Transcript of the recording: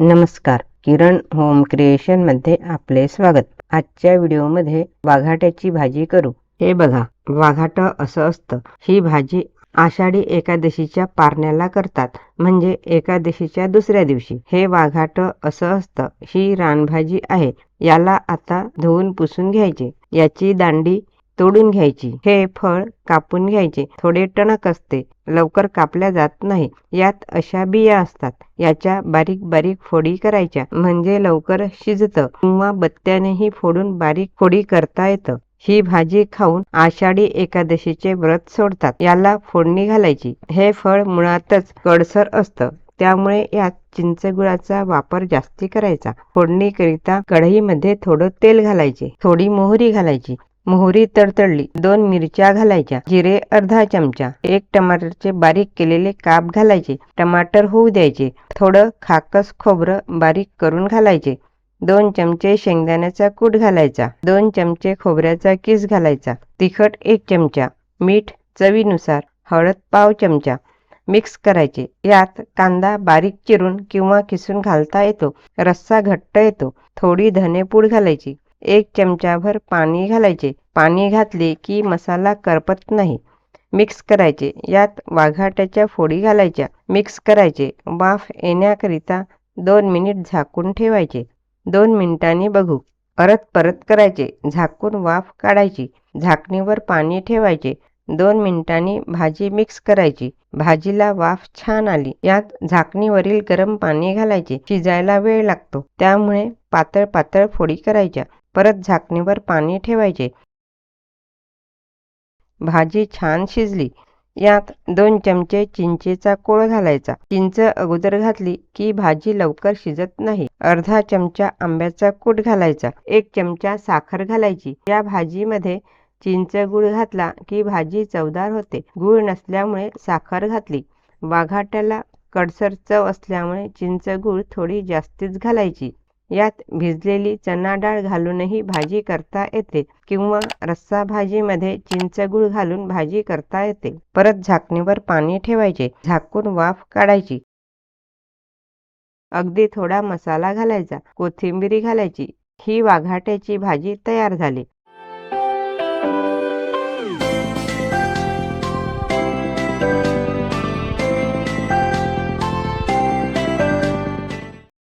नमस्कार. किरण होम क्रिएशनमध्ये आपले स्वागत. आजच्या व्हिडिओमध्ये वाघाट्याची भाजी करू. हे बघा वाघाट असं असतं. ही भाजी आषाढी एकादशीच्या पारण्याला करतात. म्हणजे एकादशीच्या दुसऱ्या दिवशी. हे वाघाट असं असतं. ही रानभाजी आहे. याला आता धुवून पुसून घ्यायचे. याची दांडी तोडून घ्यायची. हे फळ कापून घ्यायचे. थोडे टणक असते. लवकर कापल्या जात नाही. यात अशा बिया असतात. याच्या बारीक बारीक फोडी करायच्या. म्हणजे लवकर शिजतं. किंवा बत्त्यानेही फोडून बारीक फोडी करता येतं. ही भाजी खाऊन आषाढी एकादशीचे व्रत सोडतात. याला फोडणी घालायची. हे फळ मुळातच कडसर असतं. त्यामुळे यात चिंचगुळाचा वापर जास्ती करायचा. फोडणीकरिता कढईमध्ये थोडं तेल घालायचे. थोडी मोहरी घालायची. मोहरी तडतडली. दोन मिरच्या घालायच्या. जिरे अर्धा चमचा. एक टमाटरचे बारीक केलेले काप घालायचे. टमाटर होऊ द्यायचे. थोडं खाकस खोबरं बारीक करून घालायचे. दोन चमचे शेंगदाण्याचा कूट घालायचा. दोन चमचे खोबऱ्याचा किस घालायचा. तिखट एक चमचा. मीठ चवीनुसार. हळद पाव चमचा. मिक्स करायचे. यात कांदा बारीक चिरून किंवा किसून घालता येतो. रस्सा घट्ट येतो. थोडी धनेपूड घालायची. एक चमचाभर पाणी घालायचे. पाणी घातले की मसाला करपत नाही. मिक्स करायचे. यात वाघाट्याच्या फोडी घालायच्या. मिक्स करायचे. वाफ येण्याकरिता दोन मिनिट झाकून ठेवायचे. दोन मिनिटांनी बघू. परत परत करायचे. झाकून वाफ काढायची. झाकणीवर पाणी ठेवायचे. दोन मिनिटांनी भाजी मिक्स करायची. भाजीला वाफ छान आली. यात झाकणीवरील गरम पाणी घालायचे. शिजायला वेळ लागतो. त्यामुळे पातळ पातळ फोडी करायच्या. परत झाकणीवर पाणी ठेवायचे. भाजी छान शिजली. यात दोन चमचे चिंचेचा कोळ घालायचा. चिंच अगोदर घातली की भाजी लवकर शिजत नाही. अर्धा चमचा आंब्याचा कूट घालायचा. एक चमचा साखर घालायची. या भाजीमध्ये चिंच गुळ घातला की भाजी चवदार होते. गुळ नसल्यामुळे साखर घातली. वाघाट्याला कडसर चव असल्यामुळे चिंच गुळ थोडी जास्तीच घालायची. यात भिजलेली चना डाळ घालूनही भाजी करता येते किंवा रस्सा भाजीमध्ये चिंचगूळ घालून भाजी करता येते. परत झाकणीवर पाणी ठेवायचे झाकून वाफ काढायची. अगदी थोडा मसाला घालायचा कोथिंबिरी घालायची ही वाघाट्याची भाजी तयार झाली.